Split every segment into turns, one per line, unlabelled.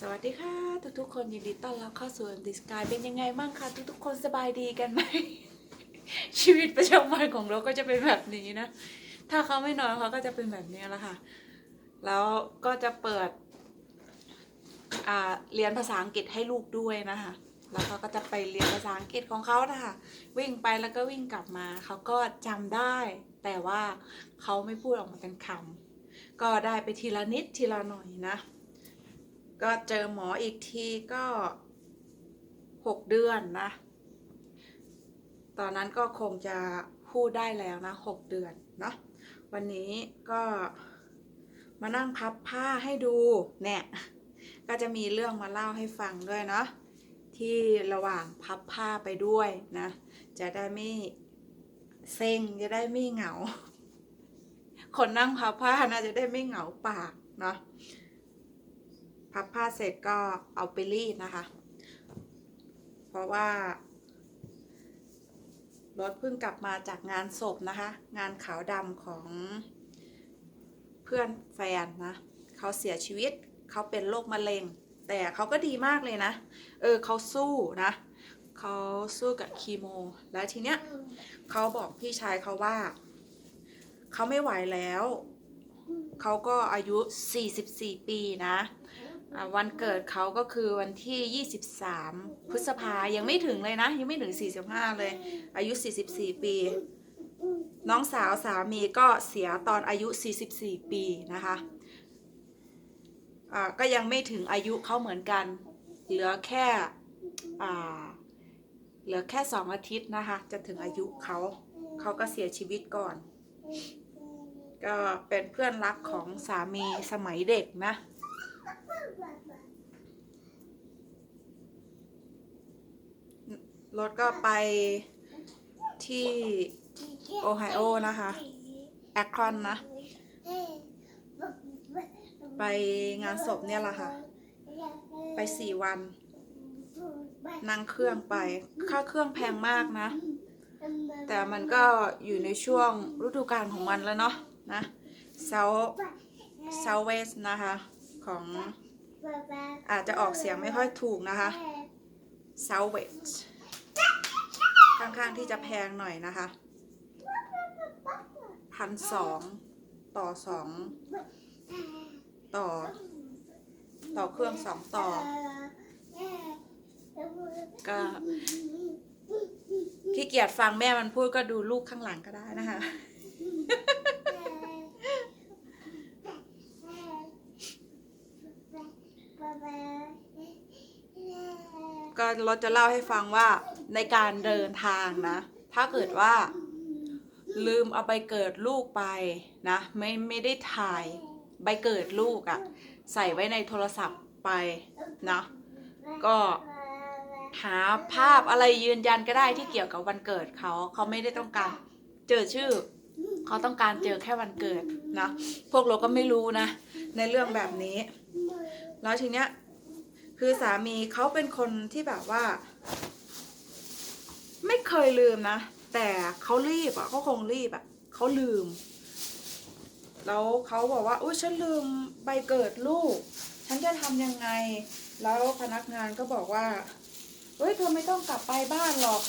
สวัสดีค่ะทุกๆคนยินดีต้อนรับเข้าสู่ดิสกายเป็นยังไงบ้างคะทุกๆ คนสบายดีกันไหม ชีวิตประจำวันของเราก็จะเป็นแบบนี้นะ ถ้าเขาไม่นอนเขาก็จะเป็นแบบนี้แหละค่ะ แล้วก็จะเปิดเรียนภาษาอังกฤษให้ลูกด้วยนะคะ แล้วเขาก็จะไปเรียนภาษาอังกฤษของเขานะคะวิ่งไปแล้วก็วิ่งกลับมาเขาก็จำได้ แต่ว่าเขาไม่พูดออกมาเป็นคำก็ได้ไปทีละนิดทีละหน่อยนะ ก็เจอหมออีกทีก็หกเดือนนะ ตอนนั้นก็คงจะพูดได้แล้วนะหกเดือนเนาะ วันนี้ก็มานั่งพับผ้าให้ดูเนี่ย ก็จะมีเรื่องมาเล่าให้ฟังด้วยเนาะที่ระหว่างพับผ้าไปด้วยนะ จะได้ไม่เซ็งจะได้ไม่เหงา คนนั่งพับผ้านะจะได้ไม่เหงาปากเนาะ พับผ้าเสร็จก็เอาไปรีดนะคะ เพราะว่ารถเพิ่งกลับมาจากงานศพนะคะ งานขาวดำของเพื่อนแฟนนะเขาเสียชีวิตเขาเป็นโรคมะเร็ง แต่เขาก็ดีมากเลยนะ เออเขาสู้นะเขาสู้กับคีโม แล้วทีเนี้ยเขาบอกพี่ชายเขาว่าเขาไม่ไหวแล้ว เขาก็อายุ 44 ปีนะ วันเกิดเขาก็คือวันที่ 23 พฤษภายังไม่ถึงเลยนะ ยังไม่ถึง 45 เลย อายุ 44 ปี น้องสาวสามีก็เสียตอนอายุ 44 ปีนะคะอ่าก็ยังไม่ถึงอายุเขาเหมือนกัน เหลือแค่เหลือแค่สองอาทิตย์นะคะ จะถึงอายุเขา เขาก็เสียชีวิตก่อน ก็เป็นเพื่อนรักของสามีสมัยเด็กนะ รถก็ไปที่โอไฮโอนะคะแอคคอนนะ ไปงานศพเนี่ยแหละค่ะ ไปสี่วัน นั่งเครื่องไป ค่าเครื่องแพงมากนะ แต่มันก็อยู่ในช่วงฤดูกาลของมันแล้วเนาะนะ South Southwest นะคะ ของ อาจจะออกเสียงไม่ค่อยถูกนะคะ Southwest ค่อนข้างที่จะแพงหน่อยนะคะพันสองต่อสองต่อ ต่อเครื่องสองต่อ ก็ขี้เกียจฟังแม่มันพูดก็ดูลูกข้างหลังก็ได้นะคะ ราจะเล่าให้ฟังว่าในการเดินทางนะ ถ้าเกิดว่า ลืมเอาใบเกิดลูกไปนะ ไม่ไม่ได้ถ่ายใบเกิดลูกอะใส่ไว้ในโทรศัพท์ไปนะ ก็หาภาพอะไรยืนยันก็ได้ที่เกี่ยวกับวันเกิดเขาเขาไม่ได้ต้องการเจอชื่อ เขาต้องการเจอแค่วันเกิดนะ พวกเราก็ไม่รู้นะ ในเรื่องแบบนี้ แล้วทีเนี้ย คือสามีเขาเป็นคนที่แบบว่า ไม่เคยลืมนะ แต่เขารีบอะเขาคงรีบอะเขาลืม แล้วเขาบอกว่าอุ้ยฉันลืมใบเกิดลูก ฉันจะทำยังไง แล้วพนักงานก็บอกว่าเฮ้ยเธอไม่ต้องกลับไปบ้านหรอก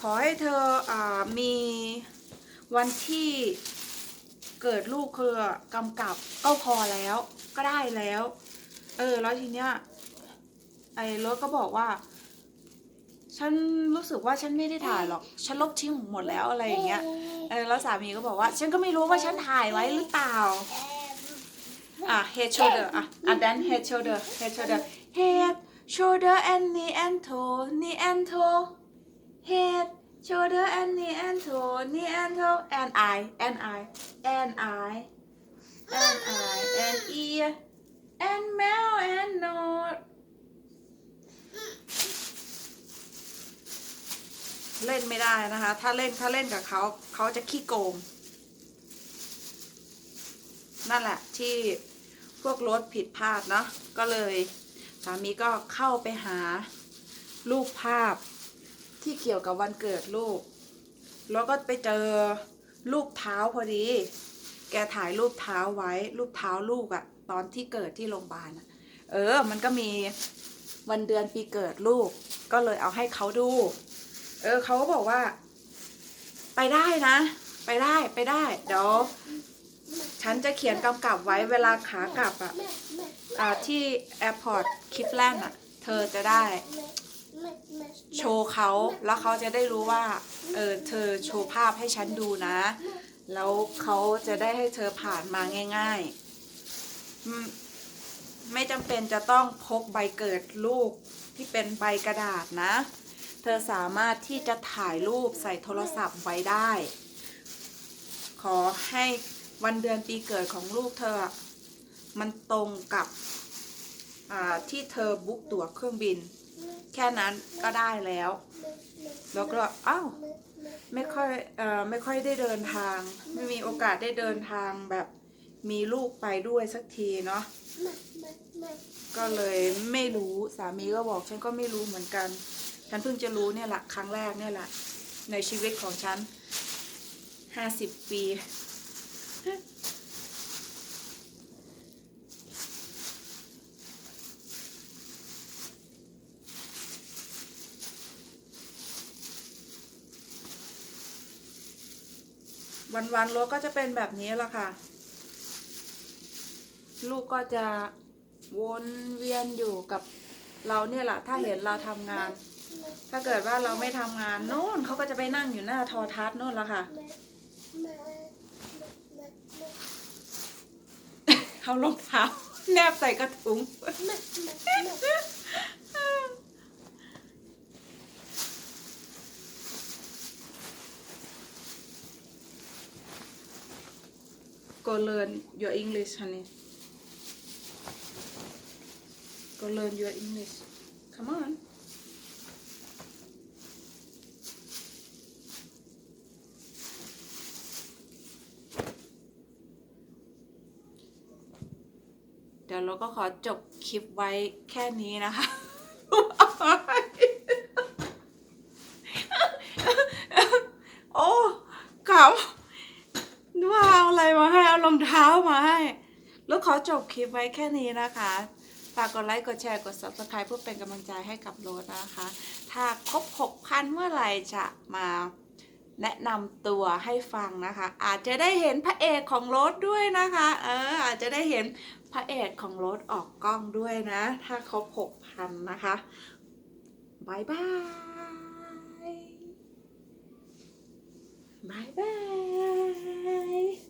ขอให้เธออ่ามีวันที่เกิดลูกคือกำกับก็พอแล้ว ก็ได้แล้ว เออ แล้วทีเนี้ยไอ้รถก็บอกว่า ฉันรู้สึกว่าฉันไม่ได้ถ่ายหรอก ฉันลบทิ้งหมดแล้วอะไรอย่างเงี้ย เออ แล้วสามีก็บอกว่า ฉันก็ไม่รู้ว่าฉันถ่ายไว้หรือเปล่า อะ head shoulder อะ อะ then head shoulder head shoulder head shoulder and knee and toe knee and toe head shoulder and knee and toe knee and toe and eye and eye and eye and eye and ear and mouth and nose เล่นไม่ได้นะคะ ถ้าเล่นถ้าเล่นกับเขาเขาจะขี้โกง นั่นแหละที่พวกรถผิดพลาดเนาะก็เลยสามีก็เข้าไปหารูปภาพที่เกี่ยวกับวันเกิดลูก แล้วก็ไปเจอรูปเท้าพอดี แกถ่ายรูปเท้าไว้ รูปเท้าลูกอะ่ะตอนที่เกิดที่โรงพยาบาลเออ มันก็มีวันเดือนปีเกิดลูก ก็เลยเอาให้เขาดู เออเขาก็บอกว่า ไปได้นะ ไปได้ไปได้ เดี๋ยวฉันจะเขียนกำกับไว้เวลาขากลับอะอ่าที่แอร์พอร์ตคิฟแลนด์อะเธอจะได้โชว์เขาแล้วเขาจะได้รู้ว่า เออ เธอโชว์ภาพให้ฉันดูนะ แล้วเขาจะได้ให้เธอผ่านมาง่าย ๆ ไม่จำเป็นจะต้องพกใบเกิดลูกที่เป็นใบกระดาษนะ เธอสามารถที่จะถ่ายรูปใส่โทรศัพท์ไว้ได้ ขอให้วันเดือนปีเกิดของลูกเธอ มันตรงกับที่เธอบุ๊กตั๋วเครื่องบิน แค่นั้นก็ได้แล้ว แล้วก็อ้าวไม่ค่อยเอ่อไม่ค่อยได้เดินทาง ไม่มีโอกาสได้เดินทางแบบมีลูกไปด้วยสักทีเนาะก็เลยไม่รู้สามีก็บอกฉันก็ไม่รู้เหมือนกัน ฉันเพิ่งจะรู้เนี่ยแหละครั้งแรกเนี่ยแหละในชีวิตของฉันห้าสิบปี วันๆรถก็จะเป็นแบบนี้แหละค่ะ ลูกก็จะวนเวียนอยู่กับเราเนี่ยแหละถ้าเห็นเราทำงาน ถ้าเกิดว่าเราไม่ทำงานโน่นเขาก็จะไปนั่งอยู่หน้าทอทัศน์โน่นละค่ะเขารองเท้าแนบใส่กระถุง Go learn your English, honey. Go learn your English. Come on. เดี๋ยวเราก็ขอจบคลิปไว้แค่นี้นะคะ โอ้ขำว่าเอาอะไรมาให้ รองเท้ามาให้ แล้วขอจบคลิปไว้แค่นี้นะคะ ฝากกดไลค์ กดแชร์ กด subscribe เพื่อเป็นกำลังใจให้กับโรสนะคะ ถ้าครบ 6,000 เมื่อไหร่จะมาแนะนำตัวให้ฟังนะคะ อาจจะได้เห็นพระเอกของรสด้วยนะคะ เออ อาจจะได้เห็นพระเอกของรสออกกล้องด้วยนะ ถ้าครบ 6,000 นะคะบายบายบายบาย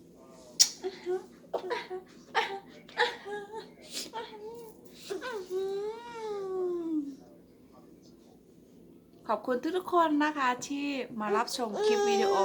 ขอบคุณทุกๆคนนะคะที่มารับชมคลิปวิดีโอ